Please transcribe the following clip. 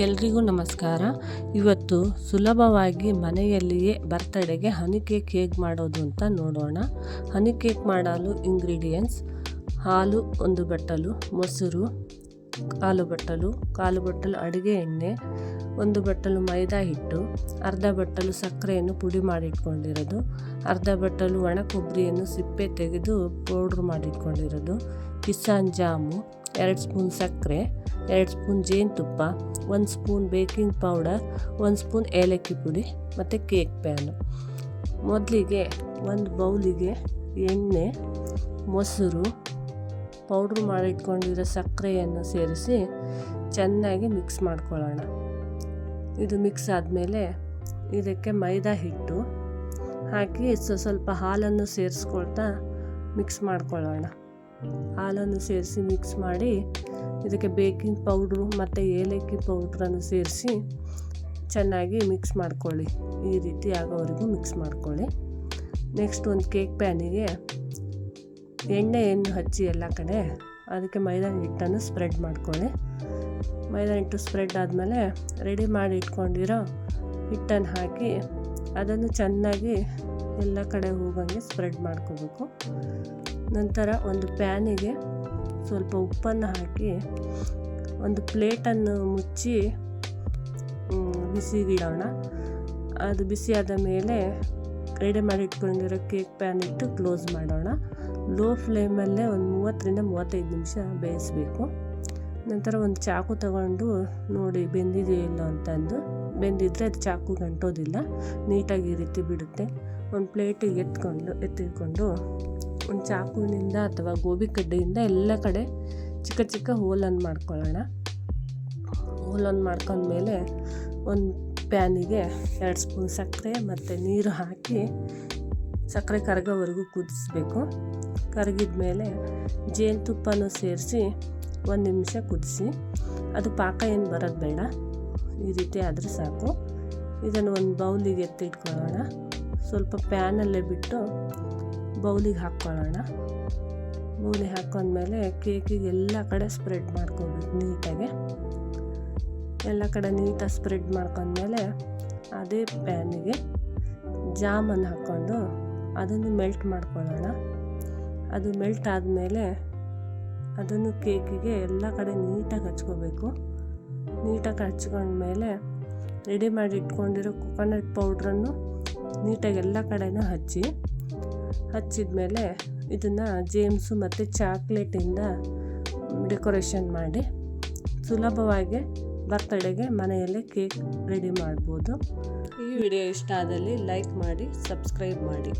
ಎಲ್ರಿಗೂ ನಮಸ್ಕಾರ. ಇವತ್ತು ಸುಲಭವಾಗಿ ಮನೆಯಲ್ಲಿಯೇ ಬರ್ತಡೆಗೆ ಹನಿ ಕೇಕ್ ಹೇಗೆ ಮಾಡೋದು ಅಂತ ನೋಡೋಣ. ಹನಿ ಕೇಕ್ ಮಾಡಲು ಇಂಗ್ರೀಡಿಯೆಂಟ್ಸ್ ಹಾಲು ಒಂದು ಬಟ್ಟಲು, ಮೊಸರು ಕಾಲು ಬಟ್ಟಲು ಕಾಲು ಬಟ್ಟಲು ಅಡುಗೆ ಎಣ್ಣೆ, ಒಂದು ಬಟ್ಟಲು ಮೈದಾ ಹಿಟ್ಟು, ಅರ್ಧ ಬಟ್ಟಲು ಸಕ್ಕರೆಯನ್ನು ಪುಡಿ ಮಾಡಿಟ್ಕೊಂಡಿರೋದು, ಅರ್ಧ ಬಟ್ಟಲು ಒಣ ಕೊಬ್ಬರಿಯನ್ನು ಸಿಪ್ಪೆ ತೆಗೆದು ಪೌಡ್ರ್ ಮಾಡಿಟ್ಕೊಂಡಿರೋದು ಕಿಸಾನ್ ಜಾಮು, ಎರಡು ಸ್ಪೂನ್ ಸಕ್ಕರೆ, ಎರಡು ಸ್ಪೂನ್ ಜೇನುತುಪ್ಪ, ಒಂದು ಸ್ಪೂನ್ ಬೇಕಿಂಗ್ ಪೌಡರ್, ಒಂದು ಸ್ಪೂನ್ ಏಲಕ್ಕಿ ಪುಡಿ ಮತ್ತು ಕೇಕ್ ಪ್ಯಾನು. ಮೊದಲಿಗೆ ಒಂದು ಬೌಲಿಗೆ ಎಣ್ಣೆ, ಮೊಸರು, ಪೌಡ್ರ್ ಮಾಡಿಟ್ಕೊಂಡಿರೋ ಸಕ್ಕರೆಯನ್ನು ಸೇರಿಸಿ ಚೆನ್ನಾಗಿ ಮಿಕ್ಸ್ ಮಾಡ್ಕೊಳ್ಳೋಣ. ಇದು ಮಿಕ್ಸ್ ಆದಮೇಲೆ ಇದಕ್ಕೆ ಮೈದಾ ಹಿಟ್ಟು ಹಾಕಿ ಸ್ವ ಸ್ವಲ್ಪ ಹಾಲನ್ನು ಸೇರಿಸ್ಕೊಳ್ತಾ ಮಿಕ್ಸ್ ಮಾಡ್ಕೊಳ್ಳೋಣ. ಹಾಲನ್ನು ಸೇರಿಸಿ ಮಿಕ್ಸ್ ಮಾಡಿ, ಇದಕ್ಕೆ ಬೇಕಿಂಗ್ ಪೌಡ್ರು ಮತ್ತು ಏಲಕ್ಕಿ ಪೌಡ್ರನ್ನು ಸೇರಿಸಿ ಚೆನ್ನಾಗಿ ಮಿಕ್ಸ್ ಮಾಡ್ಕೊಳ್ಳಿ. ಈ ರೀತಿ ಆಗೋವರೆಗೂ ಮಿಕ್ಸ್ ಮಾಡ್ಕೊಳ್ಳಿ. ನೆಕ್ಸ್ಟ್ ಒಂದು ಕೇಕ್ ಪ್ಯಾನಿಗೆ ಎಣ್ಣೆಯನ್ನು ಹಚ್ಚಿ ಎಲ್ಲ ಕಡೆ ಅದಕ್ಕೆ ಮೈದಾ ಹಿಟ್ಟನ್ನು ಸ್ಪ್ರೆಡ್ ಮಾಡ್ಕೊಳ್ಳಿ. ಮೈದಾ ಹಿಟ್ಟು ಸ್ಪ್ರೆಡ್ ಆದಮೇಲೆ ರೆಡಿ ಮಾಡಿ ಇಟ್ಕೊಂಡಿರೋ ಹಿಟ್ಟನ್ನು ಹಾಕಿ ಅದನ್ನು ಚೆನ್ನಾಗಿ ಎಲ್ಲ ಕಡೆ ಹೋಗಂಗೆ ಸ್ಪ್ರೆಡ್ ಮಾಡ್ಕೋಬೇಕು. ನಂತರ ಒಂದು ಪ್ಯಾನಿಗೆ ಸ್ವಲ್ಪ ಉಪ್ಪನ್ನು ಹಾಕಿ ಒಂದು ಪ್ಲೇಟನ್ನು ಮುಚ್ಚಿ ಬಿಸಿಗಿಡೋಣ. ಅದು ಬಿಸಿಯಾದ ಮೇಲೆ ರೆಡಿ ಮಾಡಿ ಇಟ್ಕೊಂಡಿರೋ ಕೇಕ್ ಪ್ಯಾನ್ ಇಟ್ಟು ಕ್ಲೋಸ್ ಮಾಡೋಣ. ಲೋ ಫ್ಲೇಮಲ್ಲೇ ಒಂದು ಮೂವತ್ತರಿಂದ ಮೂವತ್ತೈದು ನಿಮಿಷ ಬೇಯಿಸಬೇಕು. ನಂತರ ಒಂದು ಚಾಕು ತಗೊಂಡು ನೋಡಿ ಬೆಂದಿದೆಯೋ ಅಂತಂದು. ಬೆಂದಿದ್ರೆ ಅದು ಚಾಕು ಗಂಟೋದಿಲ್ಲ. ನೀಟಾಗಿ ಈ ರೀತಿ ಬಿಡುತ್ತೆ. ಒಂದು ಪ್ಲೇಟಿಗೆ ಎತ್ಕೊಂಡು ಎತ್ತಿಕೊಂಡು ಒಂದು ಚಾಕುವಿನಿಂದ ಅಥವಾ ಗೋಬಿ ಕಡ್ಡೆಯಿಂದ ಎಲ್ಲ ಕಡೆ ಚಿಕ್ಕ ಚಿಕ್ಕ ಹೋಲನ್ನು ಮಾಡ್ಕೊಳ್ಳೋಣ. ಹೋಲನ್ನು ಮಾಡ್ಕೊಂಡ್ಮೇಲೆ ಒಂದು ಪ್ಯಾನಿಗೆ ಎರಡು ಸ್ಪೂನ್ ಸಕ್ಕರೆ ಮತ್ತು ನೀರು ಹಾಕಿ ಸಕ್ಕರೆ ಕರಗೋವರೆಗೂ ಕುದಿಸ್ಬೇಕು. ಕರಗಿದ ಮೇಲೆ ಜೇನುತುಪ್ಪನೂ ಸೇರಿಸಿ ಒಂದು ನಿಮಿಷ ಕುದಿಸಿ. ಅದು ಪಾಕ ಏನು ಬರೋದು ಬೇಡ. ಈ ರೀತಿ ಆದರೆ ಸಾಕು. ಇದನ್ನು ಒಂದು ಬೌಲಿಗೆ ಎತ್ತಿಟ್ಕೊಳ್ಳೋಣ. ಸ್ವಲ್ಪ ಪ್ಯಾನಲ್ಲೇ ಬಿಟ್ಟು ಬೌಲಿಗೆ ಹಾಕ್ಕೊಳ್ಳೋಣ. ಬೌಲಿ ಹಾಕ್ಕೊಂಡ್ಮೇಲೆ ಕೇಕಿಗೆ ಎಲ್ಲ ಕಡೆ ಸ್ಪ್ರೆಡ್ ಮಾಡ್ಕೋಬೇಕು ನೀಟಾಗಿ. ಎಲ್ಲ ಕಡೆ ನೀಟಾಗಿ ಸ್ಪ್ರೆಡ್ ಮಾಡ್ಕೊಂಡ್ಮೇಲೆ ಅದೇ ಪ್ಯಾನಿಗೆ ಜಾಮನ್ನು ಹಾಕ್ಕೊಂಡು ಅದನ್ನು ಮೆಲ್ಟ್ ಮಾಡ್ಕೊಳ್ಳೋಣ. ಅದು ಮೆಲ್ಟ್ ಆದಮೇಲೆ ಅದನ್ನು ಕೇಕಿಗೆ ಎಲ್ಲ ಕಡೆ ನೀಟಾಗಿ ಹಚ್ಕೋಬೇಕು. ನೀಟಾಗಿ ಹಚ್ಕೊಂಡ್ಮೇಲೆ ರೆಡಿ ಮಾಡಿ ಇಟ್ಕೊಂಡಿರೋ ಕೊಕೊನಟ್ ಪೌಡ್ರನ್ನು ನೀಟಾಗಿ ಎಲ್ಲ ಕಡೆನೂ ಹಚ್ಚಿ ಹಚ್ಚಿದ ಮೇಲೆ ಇದನ್ನು ಜೇಮ್ಸು ಮತ್ತು ಚಾಕ್ಲೇಟಿಂದ ಡೆಕೋರೇಷನ್ ಮಾಡಿ, ಸುಲಭವಾಗಿ ಬರ್ತಡೆಗೆ ಮನೆಯಲ್ಲೇ ಕೇಕ್ ರೆಡಿ ಮಾಡ್ಬೋದು. ಈ ವಿಡಿಯೋ ಇಷ್ಟ ಆದಲ್ಲಿ ಲೈಕ್ ಮಾಡಿ ಸಬ್ಸ್ಕ್ರೈಬ್ ಮಾಡಿ.